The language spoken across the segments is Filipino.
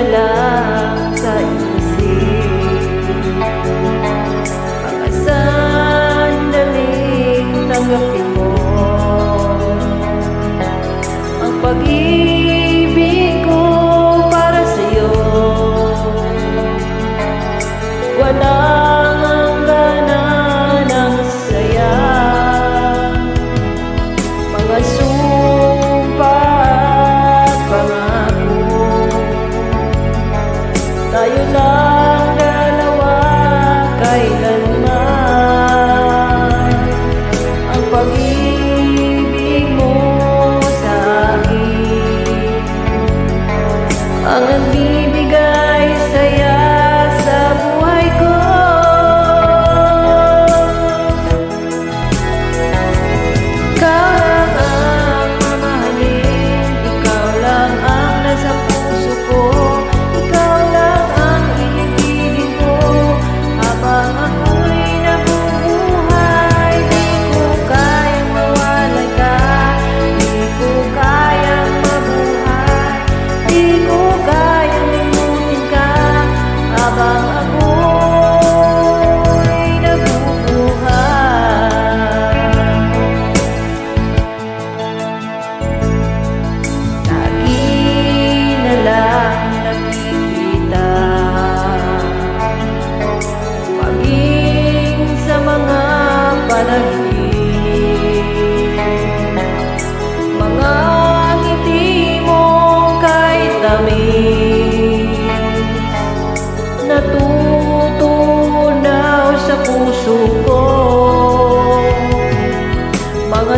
realize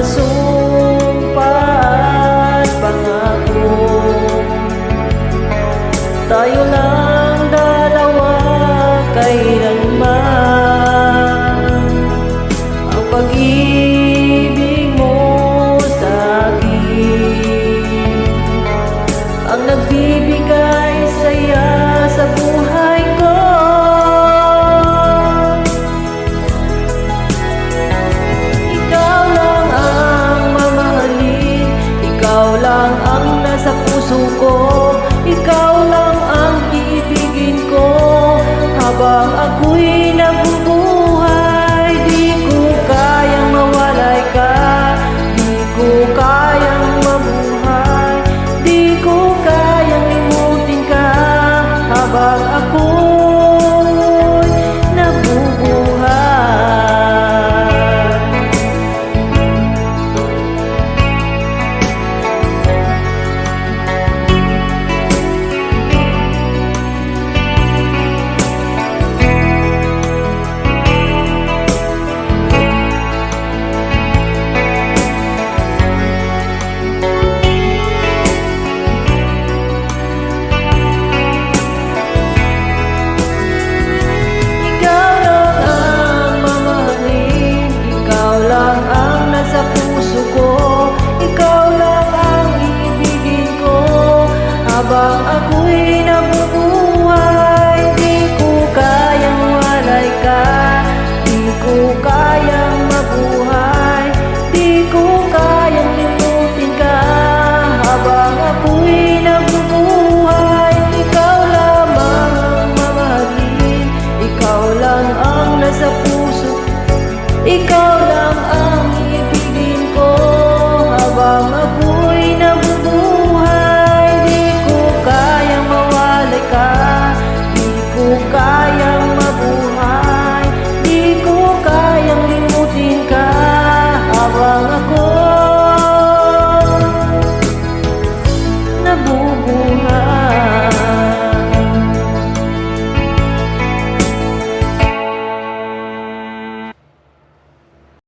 Mga sumpa at pangako. Tayo lang dalawa kailanman queen know.